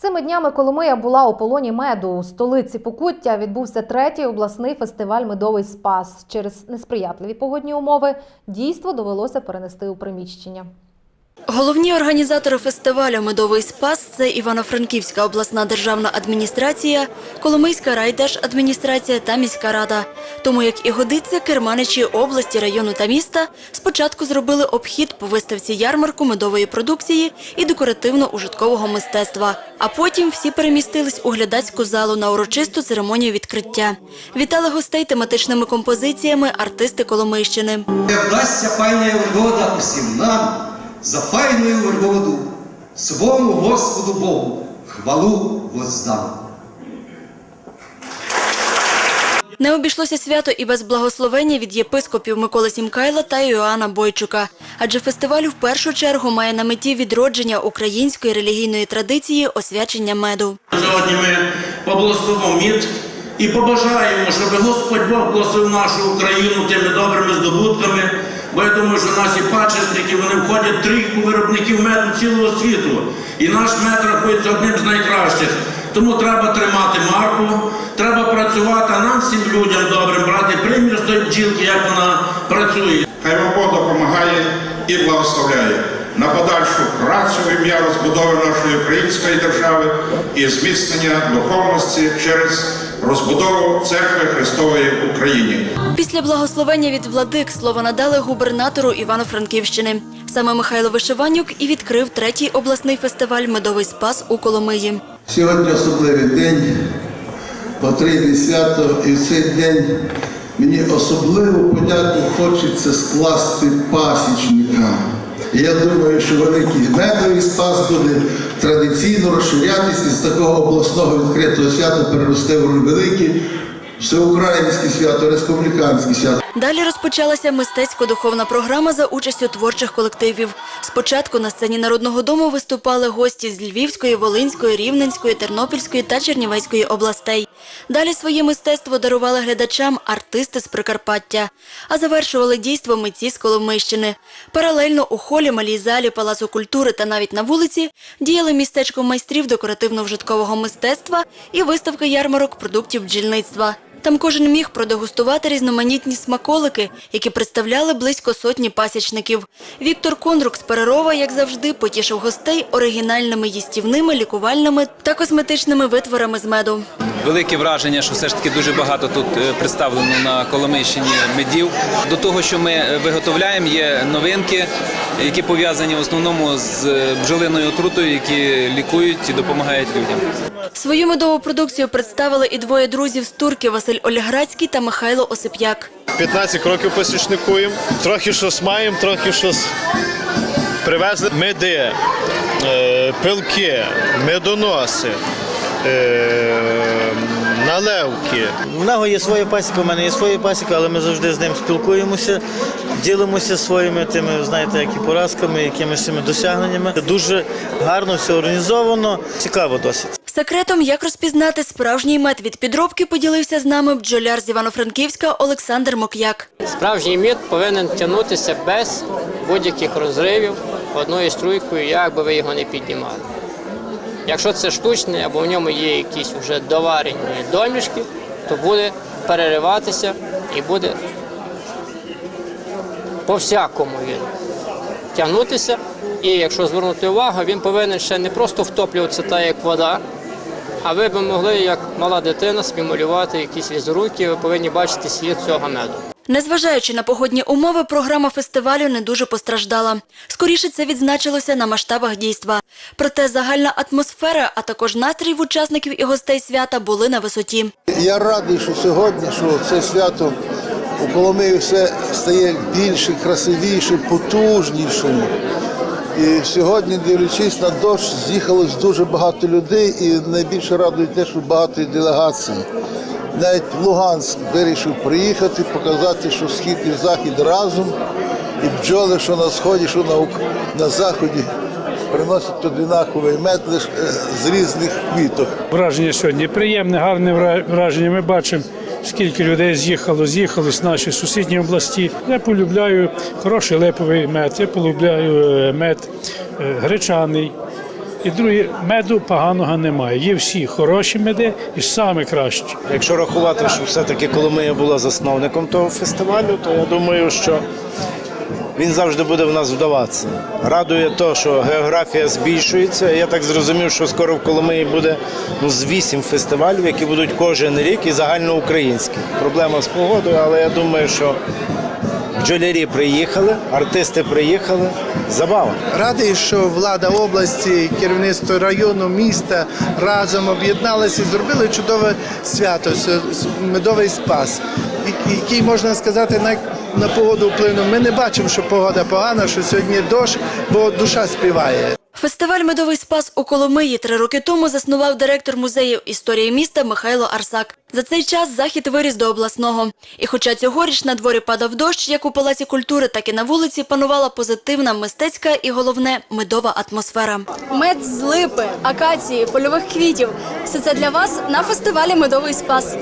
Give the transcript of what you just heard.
Цими днями Коломия була у полоні меду. У столиці Покуття відбувся третій обласний фестиваль Медовий спас. Через несприятливі погодні умови дійство довелося перенести у приміщення. Головні організатори фестивалю Медовий спас це Івано-Франківська обласна державна адміністрація, Коломийська райдержадміністрація та міська рада. Тому, як і годиться, керманичі області, району та міста спочатку зробили обхід по виставці ярмарку медової продукції і декоративно-ужиткового мистецтва. А потім всі перемістились у глядацьку залу на урочисту церемонію відкриття. Вітали гостей тематичними композиціями артисти Коломийщини. Вдасться файна врода усім нам за файною вроду, свому Господу Богу хвалу воздам. Не обійшлося свято і без благословення від єпископів Миколи Сімкайла та Іоанна Бойчука. Адже фестиваль в першу чергу має на меті відродження української релігійної традиції освячення меду. Сьогодні ми поблагословимо мід і побажаємо, щоб Господь Бог благословив нашу Україну тими добрими здобутками. Бо я думаю, що наші пачесники вони входять трійку виробників меду цілого світу. І наш мед рахується одним з найкращих. Тому треба тримати марку, треба працювати, а нам всім людям добрим брати примір з тої бджілки, як вона працює. Хай вам Бог допомагає і благословляє на подальшу працю в ім'я розбудови нашої української держави і зміцнення духовності через розбудову церкви Христової в Україні. Після благословення від владик слово надали губернатору Івано-Франківщини. Саме Михайло Вишиванюк і відкрив третій обласний фестиваль Медовий спас у Коломиї. Сьогодні особливий день, потрійне свято, і в цей день мені особливу подяку хочеться скласти пасічникам. І я думаю, що великий медовий спас буде традиційно розширятися і з такого обласного відкритого свята переросте в велике всеукраїнське свято, республіканське свято. Далі розпочалася мистецько-духовна програма за участю творчих колективів. Спочатку на сцені Народного дому виступали гості з Львівської, Волинської, Рівненської, Тернопільської та Чернівецької областей. Далі своє мистецтво дарували глядачам артисти з Прикарпаття, а завершували дійство митці з Коломийщини. Паралельно у холі, малій залі, Палацу культури та навіть на вулиці діяли містечко майстрів декоративно-вжиткового мистецтва і виставка ярмарок продуктів бджільництва. Там кожен міг продегустувати різноманітні смаколики, які представляли близько сотні пасічників. Віктор Кондрук з Перерова, як завжди, потішив гостей оригінальними їстівними, лікувальними та косметичними витворами з меду. Велике враження, що все ж таки дуже багато тут е, представлено на Коломийщині медів. До того, що ми е, виготовляємо, є новинки, які пов'язані в основному з е, бджолиною отрутою, які лікують і допомагають людям. Свою медову продукцію представили і двоє друзів з турки Василь Ольградський та Михайло Осип'як. 15 років посічникуємо. Трохи щось маємо, трохи щось привезли. Меди, пилки, медоноси, е, наливки. У нього є своя пасіка, у мене є своя пасіка, але ми завжди з ним спілкуємося, ділимося своїми тими, знаєте, як і поразками, якимись цими досягненнями. Дуже гарно все організовано, цікаво досить. Секретом, як розпізнати справжній мед від підробки, поділився з нами бджоляр з Івано-Франківська Олександр Мок'як. Справжній мід повинен тягнутися без будь-яких розривів одною струйкою, як би ви його не піднімали. Якщо це штучний або в ньому є якісь вже доварені домішки, то буде перериватися і буде по-всякому він тягнутися. І якщо звернути увагу, він повинен ще не просто втоплюватися так, як вода, а ви б могли, як мала дитина, спімулювати якісь візерунки, ви повинні бачити світ цього меду. Незважаючи на погодні умови, програма фестивалю не дуже постраждала. Скоріше це відзначилося на масштабах дійства. Проте загальна атмосфера, а також настрій в учасників і гостей свята були на висоті. Я радий, що сьогодні, що це свято у Коломиї все стає більше, красивіше, потужніше. І сьогодні, дивлячись на дощ, з'їхалось дуже багато людей, і найбільше радує те, що багато делегацій. Навіть Луганськ вирішив приїхати, показати, що схід і захід разом, і бджоли, що на сході, що на, на заході, приносять одинаковий мед лише з різних квіток. Враження сьогодні приємне, гарне враження. Ми бачимо, скільки людей з'їхало, з'їхали з нашої сусідні області. Я полюбляю хороший липовий мед, я полюбляю е, мед е, гречаний, І друге, меду поганого немає. Є всі хороші меди і саме кращі. Якщо рахувати, що все-таки Коломия була засновником того фестивалю, то я думаю, що він завжди буде в нас вдаватися. Радує те, що географія збільшується. Я так зрозумів, що скоро в Коломиї буде ну, з вісім фестивалів, які будуть кожен рік і загальноукраїнські. Проблема з погодою, але я думаю, що бджолярі приїхали, артисти приїхали. Забава. Радий, що влада області, керівництво району, міста разом об'єдналися і зробили чудове свято медовий спас, який можна сказати на, на погоду вплинув. Ми не бачимо, що погода погана, що сьогодні дощ, бо душа співає. Фестиваль Медовий спас у Коломиї три роки тому заснував директор музею історії міста Михайло Арсак. За цей час захід виріс до обласного. І хоча цьогоріч на дворі падав дощ, як у Палаці культури, так і на вулиці панувала позитивна мистецька і головне медова атмосфера. Мед з липи, акації, польових квітів. Все це для вас на фестивалі Медовий спас.